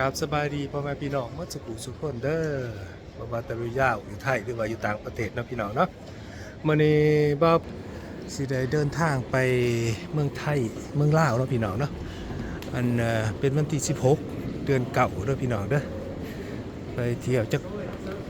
กราบสบายดีพ่อแม่พี่น้องมัสุขุสุขคนเด้อบ่ว่าแต่อยู่ยาวอยู่ไทยหรือว่าอยู่ต่างประเทศนะพี่น้องเนาะมื้อนี้บ่าวสิได้เดินทางไปเมืองไทยเมืองลาวเนาะพี่น้องเนาะอันเป็นวันที่16 เดือนเก่าเด้อพี่น้องเด้อไปเที่ยวจัก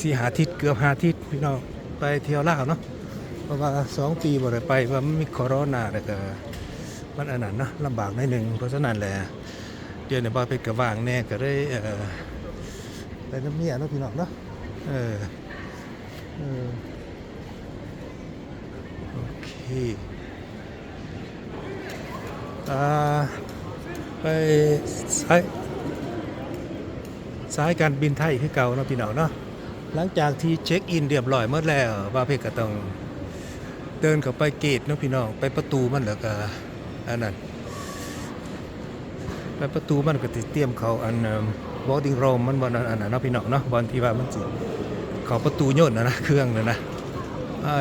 สี่หาทิศเกือบหาทิศพี่น้องไปเที่ยวลาวเนาะเพราะว่าสองปีบ่ได้ไปว่ามันมีโควิดแล้วก็มันอันนั้นเนาะลำบากหน่อยหนึงเพราะฉะนั้นแหละ เดี๋ยวเนี่ยบอยไปกระว่างแน่ก็ได้เออไปน้ำเมียเนาะพี่น้องเนาะเออเออโอเคอ่าไปสายสายการบินไทยคือเก่าเนาะพี่น้องเนาะหลังจากที่เช็คอินเรียบร้อยหมดแล้วบาเพกก็ต้องเดินเข้าไปเกตเนาะพี่น้องไปประตูมันแล้วก็อันนั้น ไปประตูมันก็ติเตรียมเขาอันบอดิ้งโรมมันบอลอันนั้นเนาะพี่น้องเนาะบอลที่ว่ามันสิเขาประตูโยนนะนะเครื่องนะนะ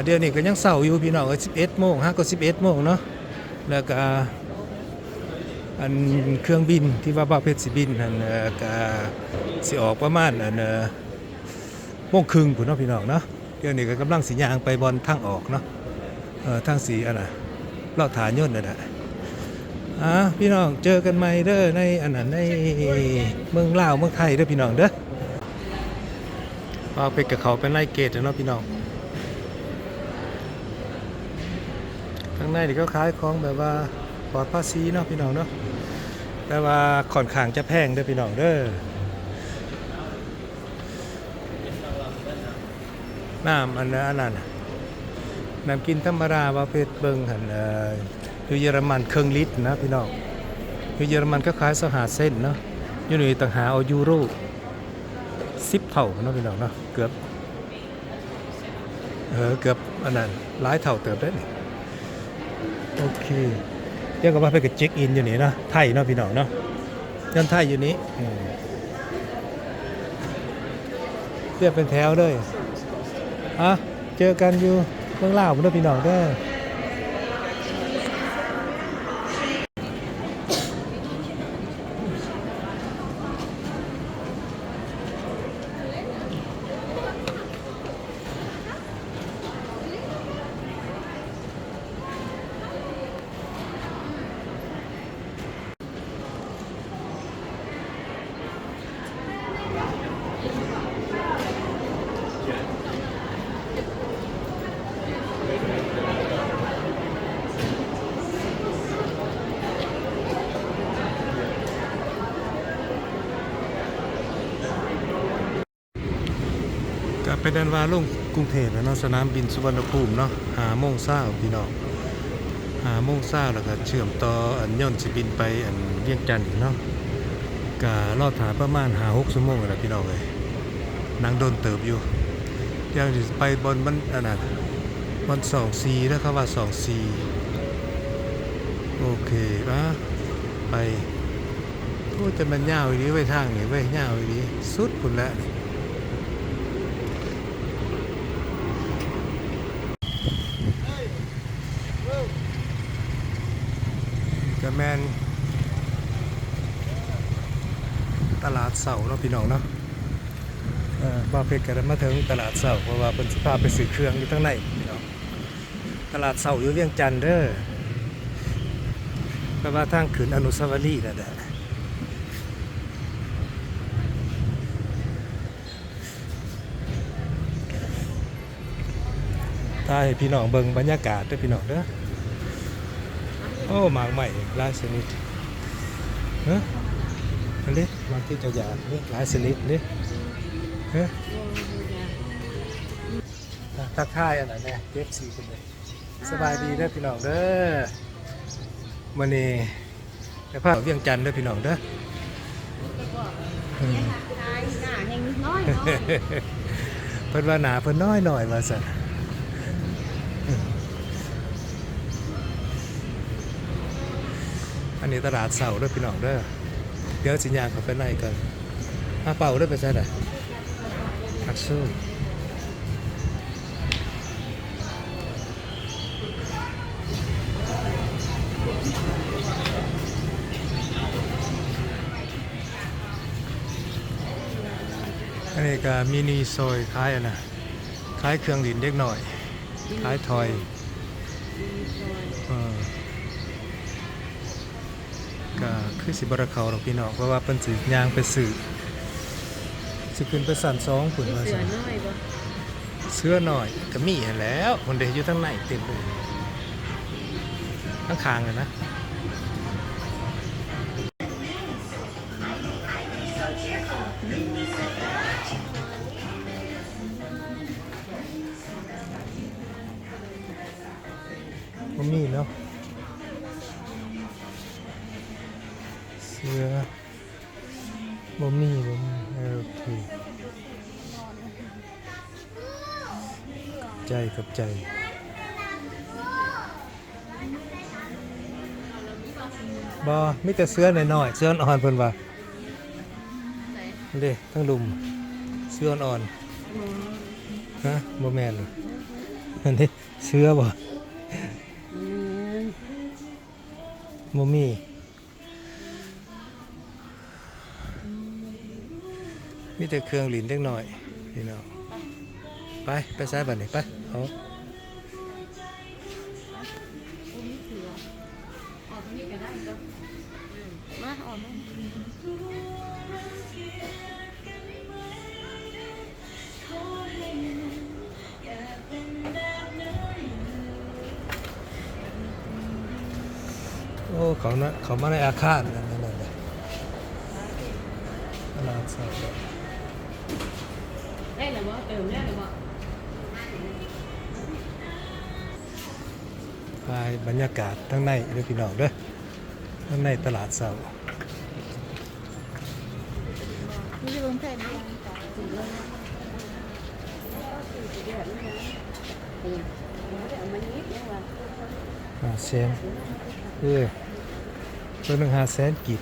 เดี๋ยวนี้ก็ยังเศร้าอยู่พี่น้องเอ้ย11โมงฮะก็11โมงเนาะแล้วก็อันเครื่องบินที่ว่าบ้าเพชรสิบินอันก็สิออกประมาณอันโมงครึ่งพุ่นเนาะพี่น้องเนาะเดี๋ยวนี้ก็กำลังสิย่างไปบอลทางออกเนาะทางสีอันน่ะลอดฐานยนนั่นน่ะ อะพี่น้องเจอกันใหม่เด้อในอันนั้นในเมืองลาวเมืองไทยเด้อพี่น้องเด้อเอาไปกับเขาเป็นไล่เกตเนาะพี่น้องข้างในนี่ก็ขายของแบบว่าปลอดภาษีเนาะพี่น้องเนาะแต่ว่าค่อนข้างจะแพงเด้อพี่น้องเด้อน้ำอันนั้นอันนั้นน้ำกินธรรมดาว่าเพชรเบิงหันเอ่อ อยู่เยอรมันเครื่องลิตรนะพี่น้องอยู่เยอรมันก็ขายสหาเส้นเนาะอยู่นี่ต่างหาเอายูโรสิบเท่าเนาะพี่น้องเนาะเกือบเออเกือบอันนั้นหลายเท่าเติบได้นี่โอเคเรียกว่าไปกับเช็คอินอยู่นี่เนาะไทยเนาะพี่น้องเนาะยันไทยอยู่นี้เรียกเป็นแถวเลยอะเจอกันอยู่เมืองลาวเด้อพี่น้องเด้อ เป็นดันว่าลงกรุงเทพแล้วเนาะสนามบินสุวรรณภูมิเนาะหาโมงเช้าพี่น้องหาโมงเช้าแล้วก็เชื่อมต่ออันย่นสิบินไปอันเวียงจันทน์อีกเนาะก็รอดถาประมาณหาหกชั่วโมงแล้วพี่น้องเลยนั่งโดนเติบอยู่เรียวสิไปบนมันอันนั้นบนสองซีแล้วเขาว่าสองซีโอเคปะไปโอ้แต่มันยาวอีนี้ไว้ทางนี่ไว้ยาวอีนี้สุดพุ่นแล้ว แมนตลาดเสาเนาะพี่น้องเนาะเออบ่าเพชรก็ได้มาถึงตลาดเสาเพราะว่าเป็นสิพาไปซื้อเครื่องอยู่ทั้งในพี่น้องตลาดเสาอยู่เวียงจันทน์เด้อแปลว่าทางขึ้นอนุสาวรีย์นั่นแหละถ้าให้พี่น้องเบิ่งบรรยากาศด้อพี่น้องเด้อ โอ้หมากใหม่หลายชนิดเฮ้ยอันนี้หมากที่เจะอยากนี่หลายชนิดนี่เฮ้ยทักทายอันไหนเนี่ยเจ็บสีคนเลยสบายดีเด้อพี่น้องเด้อมันนี่ไปพาเวียงจันทน์เด้อพี่น้องเด้ออืมตายหน้าแห่งน้อยเนาะเพิ่นว่าหนาเพิ่นน้อยหน่อยมาสั่น อันนี้ตลาดเสาเด้อพี่น้องเด้อเดี๋ยวสิญญาณเขาไปไล่กันอาเป่าเด้อไปใช่ไหมทักสู้อันนี้ก็มินิซอยขายอะนะขายเครื่องดินเด็กหน่อยขายทอยเออก็ คือสิบระเขาหรอกพี่น้องเพราะว่าเป็นสิยางไปสื่อสิขึ้นไปสั่นสองผุนว่าเสืสิอน้อยบ่เสื้อหน่อยก็มีหั่นแหล้วคนเดียวอยู่ทั้งในเต็มเลยทั้งคางเลยนะก็มีเนาะ เสื้อบ่มีบ่มีเออโอเคใจกับใจบอมีแต่เสื้อหน่อยๆเสื้ออ่อนๆเพิ่นว่าเด้ทั้งลุมเสื้ออ่อนๆฮะบ่แม่นเหรออันนี้เสื้อบ่บ่มี มีแต่เครื่องหลินเล็กหน้อยพี่น้องไปไปซ้ายบัดนี้ไปเอาออกนี่ก็ได้ก็มาออกมาโอ้เขานะเขามาในอาคารนั่นนั่นนั่นตลาดสด ได้แล้วบ่เติมได้แล้วบ่ไปบรรยากาศทั้งในเด้อพี่น้องเด้อทั้งในตลาดเสานี่จะลงแผ่นยังจ้ะถึงแล้วนะเดือดนี่นะเนี่ยเอามานิดยังว่าห้าแสนเออตัวหนึ่งห้าแสนกีบ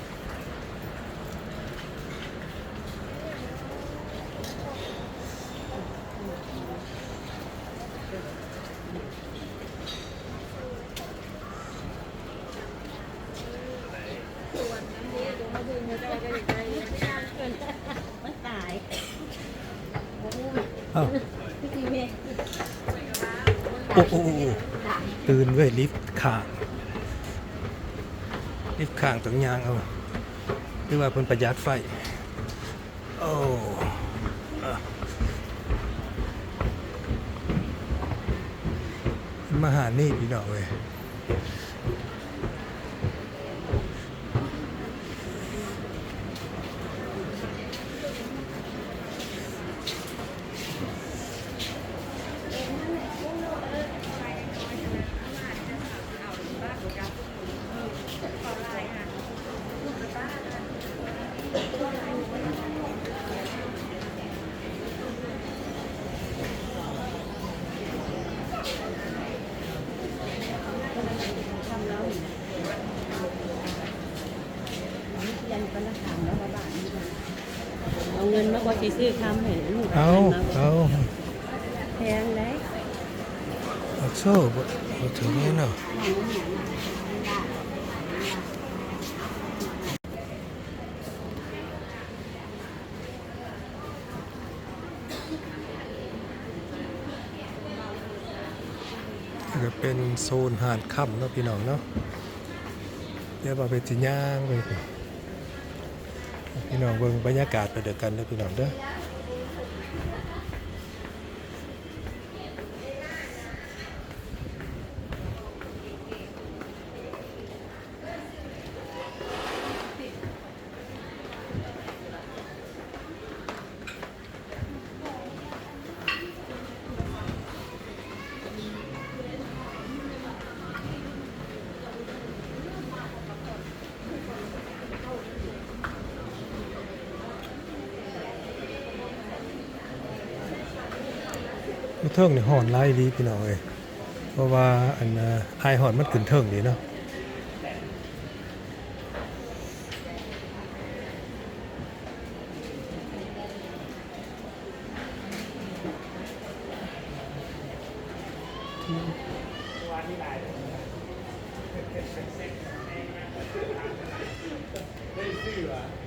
มันตายโอ้โห อ้าว พี่ทีเมย์ โอ้โอ้โอ้โอ้ตายตื่นเว้ยลิฟต์ข้างลิฟต์ข้างต้งยางเอาหรือว่าเพิ่นประหยัดไฟ โอ้มาหานี่พี่น้องเว้ย ทำแล้วยันก็ละถามแล้วว่าบาทนี่เอาเงินมากกว่า สิซื้อคำเห็นลูกเอาเอาแพงเลยเอาโซ่บ่บ่ถึงนี่เนาะนี่ก็เป็นโซนหาดค่ำเนาะพี่น้องเนาะเดี๋ยวเราไปจิย่างไป พี่น้องเบิ่งบรรยากาศไปเดียวกันเด้อพี่น้องเด้อ เทิงนี่หอนไล่ดีพี่น้องเอ้ยเพราะว่าอันไอหอนมันขึ้นเทิงดีเนาะได้ซื้ออะ